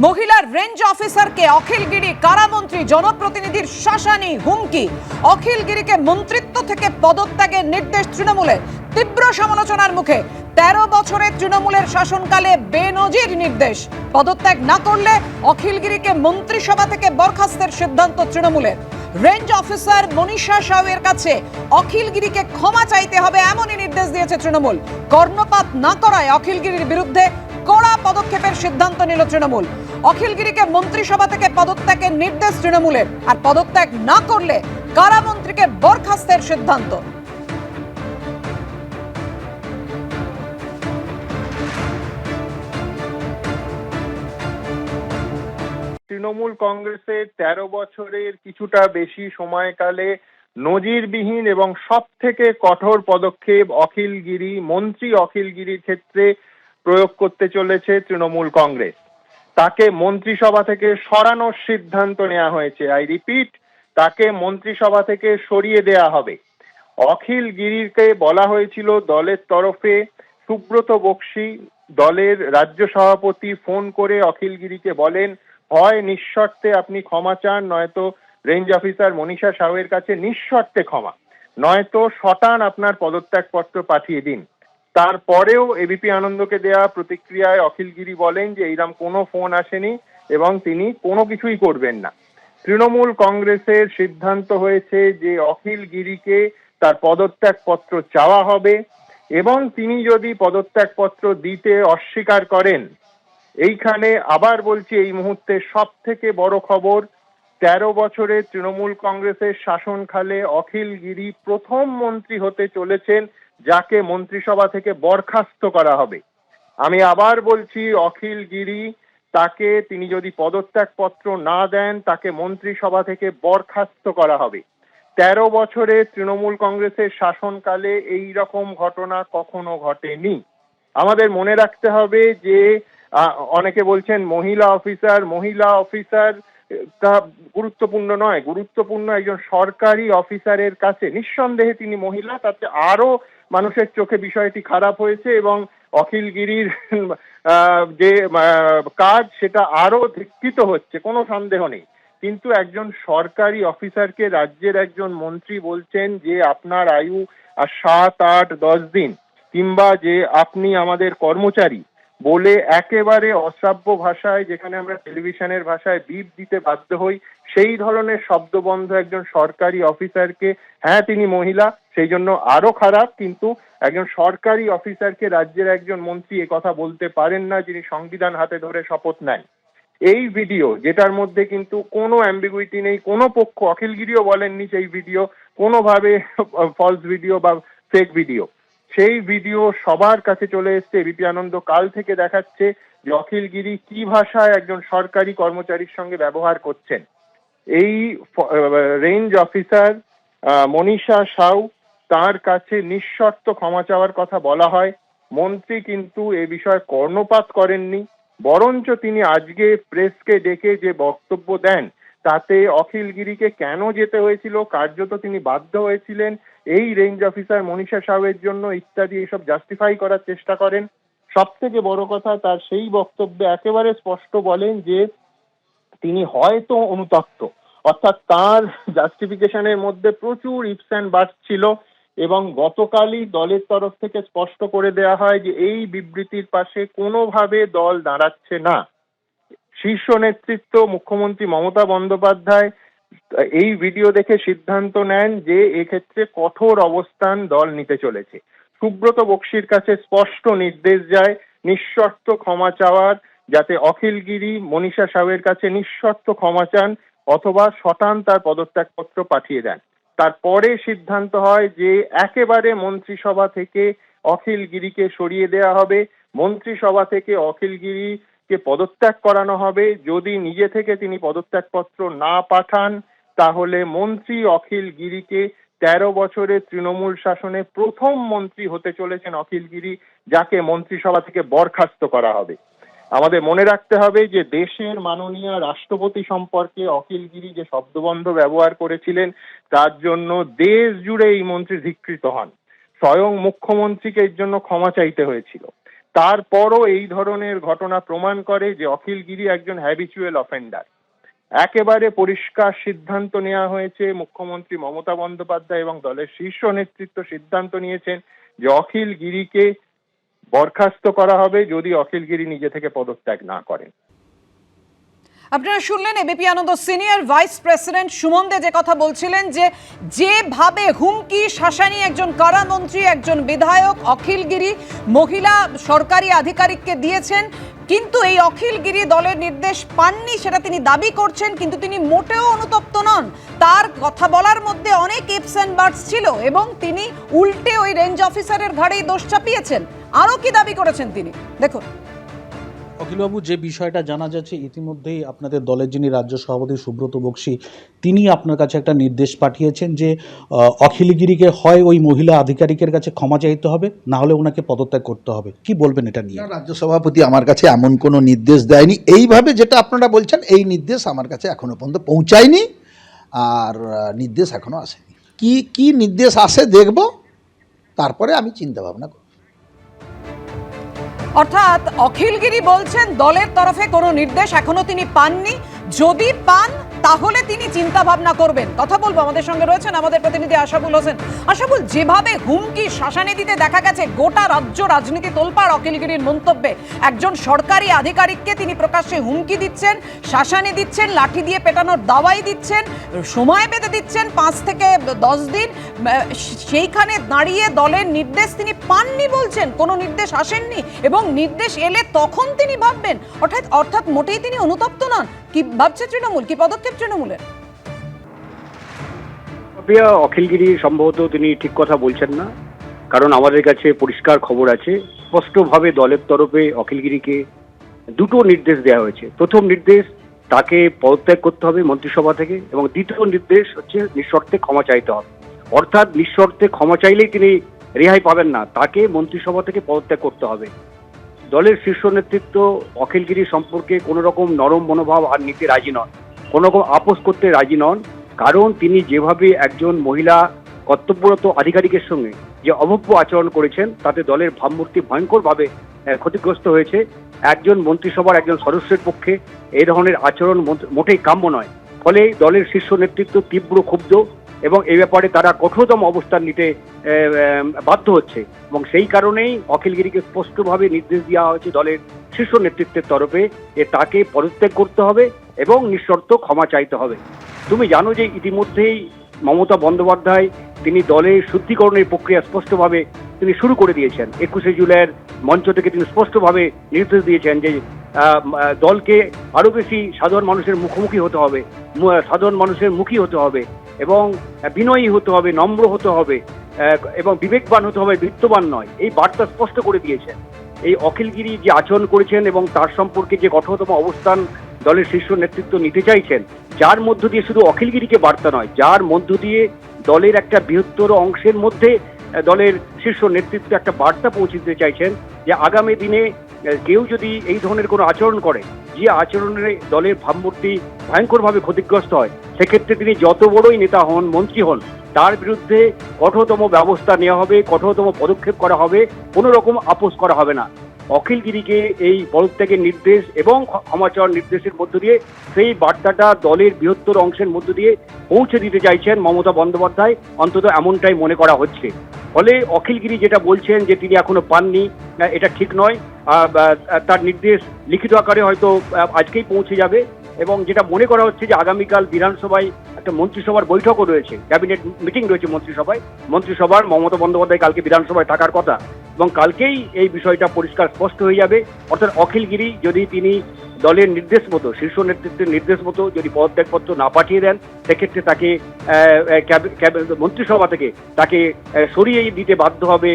মহিলার রেঞ্জ অফিসারকে অখিলগিরি কারামন্ত্রী জনপ্রতিনিধির শাসানি হুমকি। অখিলগিরিকে মন্ত্রিত্ব থেকে পদত্যাগের নির্দেশ তৃণমূলের। তীব্র সমালোচনার মুখে তেরো বছরের তৃণমূলের শাসনকালে বেনজির নির্দেশ। পদত্যাগ না করলে অখিলগিরিকে মন্ত্রিসভা থেকে বরখাস্তের সিদ্ধান্ত তৃণমূলের। রেঞ্জ অফিসার মনীষা সাউয়ের কাছে অখিলগিরিকে ক্ষমা চাইতে হবে এমনই নির্দেশ দিয়েছে তৃণমূল। কর্ণপাত না করায় অখিলগিরির বিরুদ্ধে কড়া পদক্ষেপের সিদ্ধান্ত নিল তৃণমূল। অখিলগিরিকে মন্ত্রিসভা থেকে পদত্যাগের নির্দেশ তৃণমূলের। আর পদত্যাগ না করলে কারামন্ত্রীকে বরখাস্তের সিদ্ধান্ত? তৃণমূল কংগ্রেসের তেরো বছরের কিছুটা বেশি সময়কালে নজিরবিহীন এবং সব থেকে কঠোর পদক্ষেপ অখিলগিরি, মন্ত্রী অখিলগিরির ক্ষেত্রে প্রয়োগ করতে চলেছে তৃণমূল কংগ্রেস। তাকে মন্ত্রিসভা থেকে সরানোর সিদ্ধান্ত নেওয়া হয়েছে। আই রিপিট, তাকে মন্ত্রিসভা থেকে সরিয়ে দেয়া হবে। অখিল গিরিকে বলা হয়েছিল দলের তরফে সুব্রত বক্সি, দলের রাজ্য সভাপতি ফোন করে অখিল গিরিকে বলেন হয় নিঃশর্তে আপনি ক্ষমা চান, নয়তো রেঞ্জ অফিসার মনীষা সাউয়ের কাছে নিঃশর্তে ক্ষমা। নয়তো শটান আপনার পদত্যাগপত্র পাঠিয়ে দিন। তারপরেও এবিপি আনন্দকে দেয়া প্রতিক্রিয়ায় অখিল গিরি বলেন যে এইরকম কোনো ফোন আসেনি এবং তিনি কোনো কিছুই করবেন না। তৃণমূল কংগ্রেসের সিদ্ধান্ত হয়েছে যে, অখিল গিরিকে তার পদত্যাগপত্র চাওয়া হবে এবং তিনি যদি পদত্যাগপত্র দিতে অস্বীকার করেন, এইখানে আবার বলছি এই মুহূর্তে সব থেকে বড় খবর, তেরো বছরে তৃণমূল কংগ্রেসের শাসনকালে অখিল গিরি প্রথম মন্ত্রী হতে চলেছেন যাকে মন্ত্রিসভা থেকে বরখাস্ত করা হবে। আমি আবার বলছি, অখিল গিরি, তাকে তিনি যদি পদত্যাগপত্র না দেন, তাকে মন্ত্রিসভা থেকে বরখাস্ত করা হবে। তেরো বছরে তৃণমূল কংগ্রেসের শাসনকালে এই রকম ঘটনা কখনো ঘটেনি। আমাদের মনে রাখতে হবে যে অনেকে বলছেন মহিলা অফিসার মহিলা অফিসার, তা গুরুত্বপূর্ণ নয়। গুরুত্বপূর্ণ একজন সরকারি অফিসারের কাছে। নিঃসন্দেহে তিনি মহিলা, তাতে আরও মানুষের চোখে বিষয়টি খারাপ হয়েছে এবং অখিলগিরির গিরির যে কাজ সেটা আরও ধিক্ষিত হচ্ছে, কোনো সন্দেহ নেই। কিন্তু একজন সরকারি অফিসারকে রাজ্যের একজন মন্ত্রী বলছেন যে, আপনার আয়ু সাত, আট, দশ দিন, কিংবা যে, আপনি আমাদের কর্মচারী বলে একেবারে অশ্রাব্য ভাষায়, যেখানে আমরা টেলিভিশনের ভাষায় বিপ দিতে বাধ্য হই, সেই ধরনের শব্দবন্ধ একজন সরকারি অফিসারকে হ্যাঁ তিনি মহিলা, সেই জন্য আরও খারাপ, কিন্তু একজন সরকারি অফিসারকে রাজ্যের একজন মন্ত্রী এ কথা বলতে পারেন না, যিনি সংবিধান হাতে ধরে শপথ নেন। এই ভিডিও, যেটার মধ্যে কিন্তু কোনো অ্যাম্বিগুইটি নেই, কোনো পক্ষ, অখিলগিরিও বলেননি সেই ভিডিও, কোনোভাবে ফলস ভিডিও বা ফেক ভিডিও সেই ভিডিও সবার কাছে চলে এসছে। এবিপি আনন্দ কাল থেকে দেখাচ্ছে যে অখিলগিরি কি ভাষায় একজন সরকারি কর্মচারীর সঙ্গে ব্যবহার করছেন। এই রেঞ্জ অফিসার মনীষা সাউ তার কাছে নিঃশর্ত ক্ষমা চাওয়ার কথা বলা হয়। মন্ত্রী কিন্তু এ বিষয়ে কর্ণপাত করেননি। বরঞ্চ তিনি আজকে প্রেসকে ডেকে যে বক্তব্য দেন, তাতে অখিলগিরিকে কেন যেতে হয়েছিল, কার্যত তিনি বাধ্য হয়েছিলেন এই রেঞ্জ অফিসার মনীষা সাউয়ের জন্য ইত্যাদি এসব জাস্টিফাই করার চেষ্টা করেন। সব থেকে বড় কথা, তার সেই বক্তব্যে একেবারে স্পষ্ট বলেন যে, তিনি হয়তো অনুতপ্ত। অর্থাৎ তার জাস্টিফিকেশনের মধ্যে প্রচুর ইপস অ্যান্ড বার্স ছিল এবং গতকালই দলের তরফ থেকে স্পষ্ট করে দেয়া হয় যে, এই বিবৃতির পাশে কোনোভাবে দল দাঁড়াচ্ছে না। শীর্ষ নেতৃত্ব মুখ্যমন্ত্রী মমতা বন্দ্যোপাধ্যায় এই ভিডিও দেখে সিদ্ধান্ত নেন যে এক্ষেত্রে কঠোর অবস্থান দল নিতে চলেছে। সুব্রত বক্সির কাছে স্পষ্ট নির্দেশ যায়, নিঃশর্ত ক্ষমা চাওয়ার, যাতে অখিলগিরি মনীষা সাহের কাছে নিঃশর্ত ক্ষমা চান অথবা শতান তার পদত্যাগপত্র পাঠিয়ে দেন। তারপরে সিদ্ধান্ত হয় যে একেবারে মন্ত্রিসভা থেকে অখিলগিরিকে সরিয়ে দেওয়া হবে। মন্ত্রিসভা থেকে অখিলগিরিকে পদত্যাগ করানো হবে। যদি নিজে থেকে তিনি পদত্যাগপত্র না পাঠান তাহলে মন্ত্রী অখিল গিরিকে তেরো বছরের তৃণমূল শাসনে প্রথম মন্ত্রী হতে চলেছেন অখিল গিরি, যাকে মন্ত্রিসভা থেকে বরখাস্ত করা হবে। আমাদের মনে রাখতে হবে যে দেশের মাননীয় রাষ্ট্রপতি সম্পর্কে অখিল গিরি যে শব্দবন্ধ ব্যবহার করেছিলেন, তার জন্য দেশ জুড়ে এই মন্ত্রী ধিকৃত হন। স্বয়ং মুখ্যমন্ত্রীকে এর জন্য ক্ষমা চাইতে হয়েছিল। তারপরও এই ধরনের ঘটনা প্রমাণ করে যে অখিল গিরি একজন হ্যাবিচুয়াল অফেন্ডার একেবারে পরিষ্কার সিদ্ধান্ত নেওয়া হয়েছে। মুখ্যমন্ত্রী মমতা বন্দ্যোপাধ্যায় এবং দলের শীর্ষ নেতৃত্ব সিদ্ধান্ত নিয়েছেন যে অখিল গিরিকে বরখাস্ত করা হবে যদি অখিল গিরি নিজে থেকে পদত্যাগ না করেন। আপনারা শুনলেন ABP Ananda senior vice president Suman De যে কথা বলছিলেন যে যেভাবে হুমকি শাসানি একজন কারামন্ত্রী, একজন বিধায়ক অখিলগিরি মহিলা সরকারি আধিকারিককে দিয়েছেন কিন্তু এই অখিলগিরি দলের নির্দেশ পাননি, সেটা তিনি দাবি করছেন, কিন্তু তিনি মোটেও অনুতপ্ত নন। তার কথা বলার মধ্যে অনেক ইপস অ্যান্ড বার্ডস ছিল এবং তিনি উল্টে ওই রেঞ্জ অফিসারের ঘাড়েই দোষ চাপিয়েছেন। আরও কি দাবি করেছেন তিনি? দেখুন। অখিলবাবু, যে বিষয়টা জানা যাচ্ছে, ইতিমধ্যেই আপনাদের দলের যিনি রাজ্য সভাপতি সুব্রত বক্সী, তিনি আপনার কাছে একটা নির্দেশ পাঠিয়েছেন যে অখিলগিরিকে হয় ওই মহিলা আধিকারিকের কাছে ক্ষমা চাইতে হবে, না হলে ওনাকে পদত্যাগ করতে হবে। কি বলবেন এটা নিয়ে? রাজ্য সভাপতি আমার কাছে এমন কোনো নির্দেশ দেয়নি। এইভাবে যেটা আপনারা বলছেন, এই নির্দেশ আমার কাছে এখনও পর্যন্ত পৌঁছায়নি, আর নির্দেশ এখনও আসেনি। কি কি নির্দেশ আসে দেখব, তারপরে আমি চিন্তা ভাবনা করব। অর্থাৎ অখিলগিরি বলছেন দলের তরফে কোনো নির্দেশ এখনও তিনি পাননি। যদি পান তাহলে তিনি চিন্তা ভাবনা করবেন। কথা বলব, আমাদের সঙ্গে রয়েছেন আমাদের প্রতিনিধি আশাবুল হোসেন। আশাবুল, যেভাবে হুমকি শাসানি দিতে দেখা গেছে, গোটা রাজ্য রাজনীতি তোলপাড় অখিলগিরির মন্তব্যে। একজন সরকারি আধিকারিককে তিনি প্রকাশ্যে হুমকি দিচ্ছেন, শাসানি দিচ্ছেন, লাঠি দিয়ে পেটানোর দাওয়াই দিচ্ছেন, সময় বেঁধে দিচ্ছেন পাঁচ থেকে দশ দিন। সেইখানে দাঁড়িয়ে দলের নির্দেশ তিনি পাননি বলছেন, কোনো নির্দেশ আসেননি এবং নির্দেশ এলে তখন তিনি ভাববেন। অর্থাৎ অর্থাৎ মোটেই তিনি অনুতপ্ত নন। কি ভাবছে তৃণমূল? কি পদক্ষেপ তৃণমূলের। প্রিয়া অখিলগিরি সম্ভবত তিনি ঠিক কথা বলছেন না, কারণ আমাদের কাছে পরিষ্কার খবর আছে, স্পষ্টভাবে দলের তরফে অখিলগিরিকে দুটো নির্দেশ দেওয়া হয়েছে। প্রথম নির্দেশ, তাকে পদত্যাগ করতে হবে মন্ত্রিসভা থেকে, এবং দ্বিতীয় নির্দেশ হচ্ছে নিঃশর্তে ক্ষমা চাইতে হবে। অর্থাৎ নিঃশর্তে ক্ষমা চাইলেই তিনি রেহাই পাবেন না, তাকে মন্ত্রিসভা থেকে পদত্যাগ করতে হবে। দলের শীর্ষ নেতৃত্ব অখিলগিরি সম্পর্কে কোনো রকম নরম মনোভাব আর নিতে রাজি নন। কোনো রকম আপোষ করতে রাজি নন, কারণ তিনি যেভাবে একজন মহিলা কর্তব্যরত আধিকারিকের সঙ্গে যে অভব্য আচরণ করেছেন, তাতে দলের ভাবমূর্তি ভয়ঙ্করভাবে ক্ষতিগ্রস্ত হয়েছে। একজন মন্ত্রিসভার একজন সদস্যের পক্ষে এই ধরনের আচরণ মোটেই কাম্য নয়। ফলে দলের শীর্ষ নেতৃত্ব তীব্র ক্ষুব্ধ এবং এই ব্যাপারে তারা কঠোরতম অবস্থান নিতে বাধ্য হচ্ছে। এবং সেই কারণেই অখিলগিরিকে স্পষ্টভাবে নির্দেশ দেওয়া হয়েছে দলের শীর্ষ নেতৃত্বের তরফে যে তাকে পদত্যাগ করতে হবে। এবং নিঃশর্ত ক্ষমা চাইতে হবে। তুমি জানো যে ইতিমধ্যেই মমতা বন্দ্যোপাধ্যায় তিনি দলের শুদ্ধিকরণের প্রক্রিয়া স্পষ্টভাবে তিনি শুরু করে দিয়েছেন। একুশে জুলাইয়ের মঞ্চ থেকে তিনি স্পষ্টভাবে নির্দেশ দিয়েছেন যে দলকে আরও বেশি সাধারণ মানুষের মুখোমুখি হতে হবে সাধারণ মানুষের মুখী হতে হবে এবং বিনয়ী হতে হবে, নম্র হতে হবে এবং বিবেকবান হতে হবে, বৃত্তবান নয়। এই বার্তা স্পষ্ট করে দিয়েছেন। এই অখিলগিরি যে আচরণ করেছেন এবং তার সম্পর্কে যে কঠোরতম অবস্থান দলের শীর্ষ নেতৃত্ব নিতে চাইছেন, যার মধ্য দিয়ে শুধু অখিলগিরিকে বার্তা নয়, যার মধ্য দিয়ে দলের একটা বৃহত্তর অংশের মধ্যে দলের শীর্ষ নেতৃত্ব একটা বার্তা পৌঁছে দিতে চাইছেন যে আগামী দিনে কেউ যদি এই ধরনের কোনো আচরণ করে, যে আচরণে দলের ভাবমূর্তি ভয়ঙ্করভাবে ক্ষতিগ্রস্ত হয়, সেক্ষেত্রে তিনি যত বড়ই নেতা হন, মন্ত্রী হন, তার বিরুদ্ধে কঠোরতম ব্যবস্থা নেওয়া হবে, কঠোরতম পদক্ষেপ করা হবে, কোনো রকম আপোষ করা হবে না। অখিলগিরিকে এই পদত্যাগের নির্দেশ এবং ক্ষ- ক্ষমা চাওয়ার নির্দেশের মধ্য দিয়ে সেই বার্তাটা দলের বৃহত্তর অংশের মধ্য দিয়ে পৌঁছে দিতে চাইছেন মমতা বন্দ্যোপাধ্যায়। অন্তত এমনটাই মনে করা হচ্ছে। ফলে অখিলগিরি যেটা বলছেন যে তিনি এখনও পাননি এটা ঠিক নয়। তার নির্দেশ লিখিত আকারে হয়তো আজকেই পৌঁছে যাবে এবং যেটা মনে করা হচ্ছে যে আগামীকাল বিধানসভায় একটা মন্ত্রিসভার বৈঠকও রয়েছে, ক্যাবিনেট মিটিং রয়েছে মন্ত্রিসভায়। মন্ত্রিসভার মমতা বন্দ্যোপাধ্যায় কালকে বিধানসভায় থাকার কথা। এবং কালকেই এই বিষয়টা পরিষ্কার স্পষ্ট হয়ে যাবে। অর্থাৎ অখিলগিরি যদি তিনি দলের নির্দেশ মতো, শীর্ষ নেতৃত্বের নির্দেশ মতো যদি পদত্যাগপত্র না পাঠিয়ে দেন, সেক্ষেত্রে তাকে মন্ত্রিসভা থেকে তাকে সরিয়ে দিতে বাধ্য হবে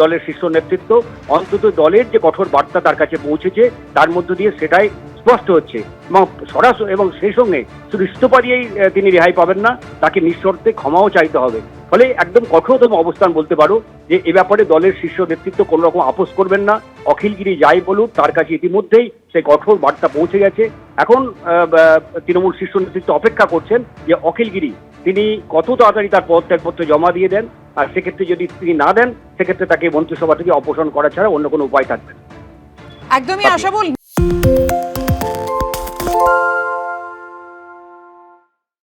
দলের শীর্ষ নেতৃত্ব। অন্তত দলের যে কঠোর বার্তা তার কাছে পৌঁছেছে, তার মধ্য দিয়ে সেটাই স্পষ্ট হচ্ছে। এবং সরাসরি এবং সেই সঙ্গে শুধু ইস্তফা দিয়েই তিনি রেহাই পাবেন না, তাকে নিঃশর্তে ক্ষমাও চাইতে হবে। ফলে একদম কঠোরতম অবস্থান বলতে পারো যে এ ব্যাপারে দলের শীর্ষ নেতৃত্ব কোনো রকম আপোষ করবেন না। অখিলগিরি যাই বলুক তার কাছে ইতিমধ্যেই সেই কঠোর বার্তা পৌঁছে গেছে। এখন তৃণমূল শীর্ষ নেতৃত্ব অপেক্ষা করছেন যে অখিলগিরি তিনি কত তাড়াতাড়ি তার পদত্যাগপত্র জমা দিয়ে দেন আর সেক্ষেত্রে যদি তিনি না দেন সেক্ষেত্রে তাকে মন্ত্রিসভা থেকে অপসারণ করা ছাড়া অন্য কোনো উপায় থাকবে একদমই আশাবল